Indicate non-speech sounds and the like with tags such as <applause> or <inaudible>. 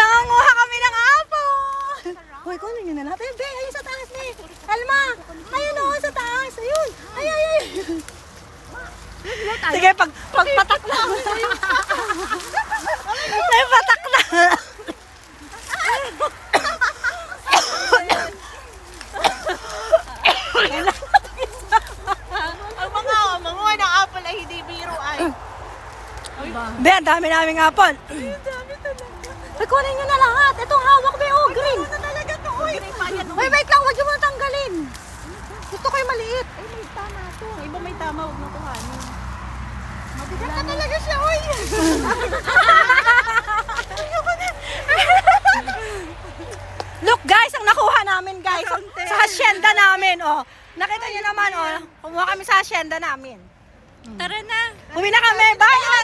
Nanganguha kami ng apple. Hoy, kunin nyo na natin. Be, ayun sa taas, Be. Alma, ayun o, sa taas. Ayun. Ay, ay, ay. Sige, pag, pagpatak na. Ay, patak na. Ang mga manguha ng apple ay hindi biro ay. Be, ang dami naming apple. Ay, kunin nyo na lahat. Itong hawak, Be, oh, green. Ano talaga to? Uy, payan. Hoy, wait lang, huwag nyo muna tanggalin. Gusto ko yung maliit. Ay, may tama to. Iba may tama, huwag nang kuhanin. Mabigat na talaga siya, uy. <laughs> Look guys, ang nakuha namin guys. Sa hacienda namin, oh. Nakita niyo naman, oh. Kumuha kami sa hacienda namin. Tara na. Uwi na kami. Bye,